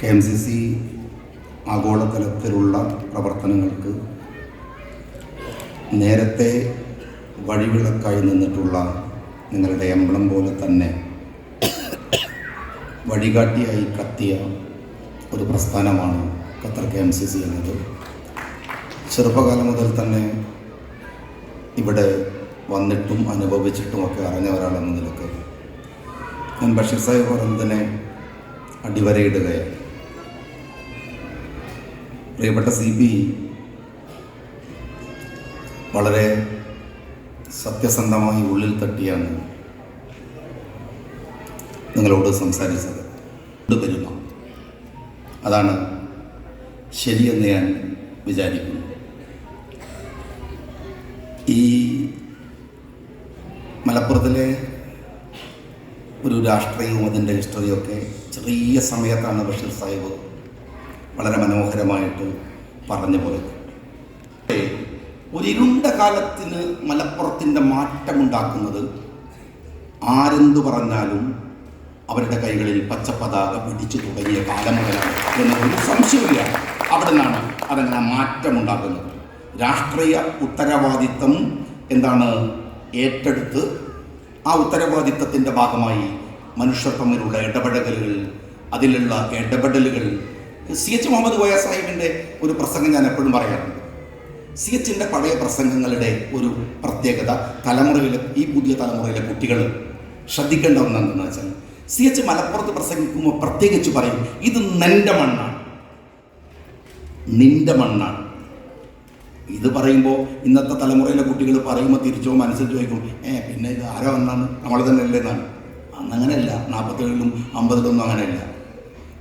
K M C C ആഗോളതലത്തിലുള്ള പ്രവർത്തനങ്ങൾക്ക് നേരത്തെ വഴിവിളക്കായി നിന്നിട്ടുള്ള നിങ്ങളുടെ എംബ്ലം പോലെ തന്നെ വഴികാട്ടിയായി കത്തിയ ഒരു പ്രസ്ഥാനമാണ് Qatar K M C C എന്നത്. ചെറുപ്പകാലം മുതൽ തന്നെ ഇവിടെ വന്നിട്ടും അനുഭവിച്ചിട്ടും ഒക്കെ അറിഞ്ഞ ഒരാളെന്ന നിലയ്ക്ക്. ഞാൻ ബഷീർ സാഹിബ് പറഞ്ഞതിനെ അടിവരയിടുകയാണ്. പ്രിയപ്പെട്ട സി ബി വളരെ സത്യസന്ധമായി ഉള്ളിൽ തട്ടിയാണ് നിങ്ങളോട് സംസാരിച്ചത്. പെരുമ അതാണ് ശരിയെന്ന് ഞാൻ വിചാരിക്കുന്നു. ഈ മലപ്പുറത്തിലെ ഒരു രാഷ്ട്രീയവും അതിന്റെ ഹിസ്റ്ററിയൊക്കെ ചെറിയ സമയത്താണ് ബഷീർ സാഹിബ് വളരെ മനോഹരമായിട്ട് പറഞ്ഞു പോയത് ഒരു ഇരുണ്ട കാലത്തിന് മലപ്പുറത്തിന്റെ മാറ്റമുണ്ടാക്കുന്നത് ആരെന്തു പറഞ്ഞാലും അവരുടെ കൈകളിൽ പച്ചപ്പതാക പിടിച്ചു തുടങ്ങിയ കാലം മുതലാണ് എന്നൊരു സംശയമില്ല അവിടെ നിന്നാണ് അതങ്ങനെ മാറ്റമുണ്ടാക്കുന്നത് രാഷ്ട്രീയ ഉത്തരവാദിത്തം എന്താണ് ഏറ്റെടുത്ത് ആ ഉത്തരവാദിത്തത്തിന്റെ ഭാഗമായി മനുഷ്യർ തമ്മിലുള്ള ഇടപെടലുകൾ അതിലുള്ള ഇടപെടലുകൾ സി എച്ച് മുഹമ്മദ് കോയ സാഹിബിന്റെ ഒരു പ്രസംഗം ഞാൻ എപ്പോഴും പറയാറുണ്ട്. സി എച്ചിന്റെ പഴയ പ്രസംഗങ്ങളുടെ ഒരു പ്രത്യേകത തലമുറയിലെ ഈ പുതിയ തലമുറയിലെ കുട്ടികൾ ശ്രദ്ധിക്കേണ്ട ഒന്നെന്തെന്ന് വെച്ചാൽ സി എച്ച് മലപ്പുറത്ത് പ്രസംഗിക്കുമ്പോൾ പ്രത്യേകിച്ച് പറയും ഇത് നിന്റെ മണ്ണാണ്. നിന്റെ മണ്ണാണ്. ഇത് പറയുമ്പോൾ ഇന്നത്തെ തലമുറയിലെ കുട്ടികൾ പറയുമ്പോൾ തിരിച്ചോ മനസ്സിൽ ചോദിക്കും ഏ പിന്നെ ഇത് ആരോ വന്നാണ്? നമ്മൾ തന്നെ അല്ലേ എന്നാണ്. അന്നങ്ങനെയല്ല നാൽപ്പത്തേഴിലും അമ്പതിലൊന്നും അങ്ങനെയല്ല.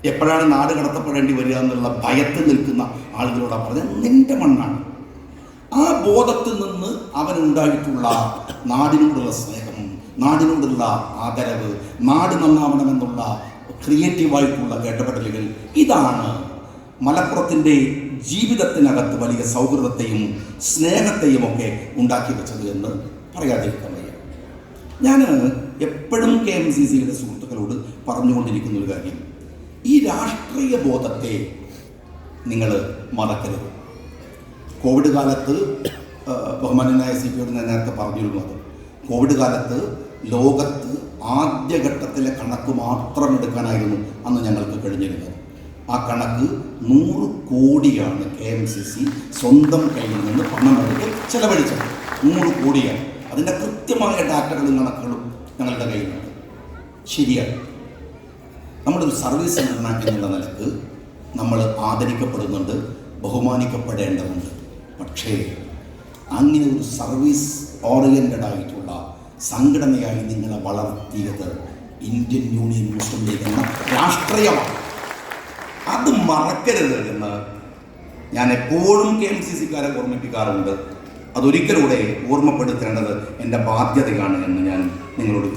എപ്പോഴാണ് നാട് കടത്തപ്പെടേണ്ടി വരിക എന്നുള്ള ഭയത്തിൽ നിൽക്കുന്ന ആളുകളോടാണ് പറഞ്ഞത് നിന്റെ മണ്ണാണ്. ആ ബോധത്തിൽ നിന്ന് അവനുണ്ടായിട്ടുള്ള നാടിനോടുള്ള സ്നേഹം നാടിനോടുള്ള ആദരവ് നാട് നന്നാവണമെന്നുള്ള ക്രിയേറ്റീവായിട്ടുള്ള ഇടപെടലുകൾ ഇതാണ് മലപ്പുറത്തിന്റെ ജീവിതത്തിനകത്ത് വലിയ സൗഹൃദത്തെയും സ്നേഹത്തെയും ഒക്കെ ഉണ്ടാക്കി വെച്ചത് എന്ന് പറയാതിരിക്കാൻ വയ്യ. ഞാൻ എപ്പോഴും കെ എം സി സിയുടെ സുഹൃത്തുക്കളോട് പറഞ്ഞുകൊണ്ടിരിക്കുന്ന ഒരു കാര്യം. ഈ രാഷ്ട്രീയ ബോധത്തെ നിങ്ങൾ മറക്കരുത്. കോവിഡ് കാലത്ത് ബഹുമാനനായ സി പിയോട് ഞാൻ നേരത്തെ പറഞ്ഞിരുന്നു അത്. കോവിഡ് കാലത്ത് ലോകത്ത് ആദ്യഘട്ടത്തിലെ കണക്ക് മാത്രം എടുക്കാനായിരുന്നു അന്ന് ഞങ്ങൾക്ക് കഴിഞ്ഞിരുന്നത്. ആ കണക്ക് നൂറ് കോടിയാണ് കെ എം സി സി സ്വന്തം കയ്യിൽ നിന്ന് പണമെടുത്ത് ചെലവഴിച്ചത്. നൂറ് കോടിയാണ്. അതിന്റെ കൃത്യമായ ഡാറ്റകളും കണക്കുകളും ഞങ്ങളുടെ കയ്യിലുണ്ട്. ശരിയാണ്. നമ്മുടെ ഒരു സർവീസ് സംഘടന എന്നുള്ള നിലയ്ക്ക് നമ്മൾ ആദരിക്കപ്പെടുന്നുണ്ട് ബഹുമാനിക്കപ്പെടേണ്ടതുണ്ട്. പക്ഷേ അങ്ങനെ ഒരു സർവീസ് ഓറിയന്റഡ് ആയിട്ടുള്ള സംഘടനയായി നിങ്ങളെ വളർത്തിയത് ഇന്ത്യൻ യൂണിയൻ മുസ്ലിം ലീഗ് എന്ന രാഷ്ട്രീയമാണ്. അത് മറക്കരുത് എന്ന് ഞാൻ എപ്പോഴും കെ എം സി സിക്കാരെ ഓർമ്മിപ്പിക്കാറുണ്ട്. അതൊരിക്കലൂടെ ഓർമ്മപ്പെടുത്തേണ്ടത് എന്റെ ബാധ്യതയാണ് എന്ന് ഞാൻ നിങ്ങളോട്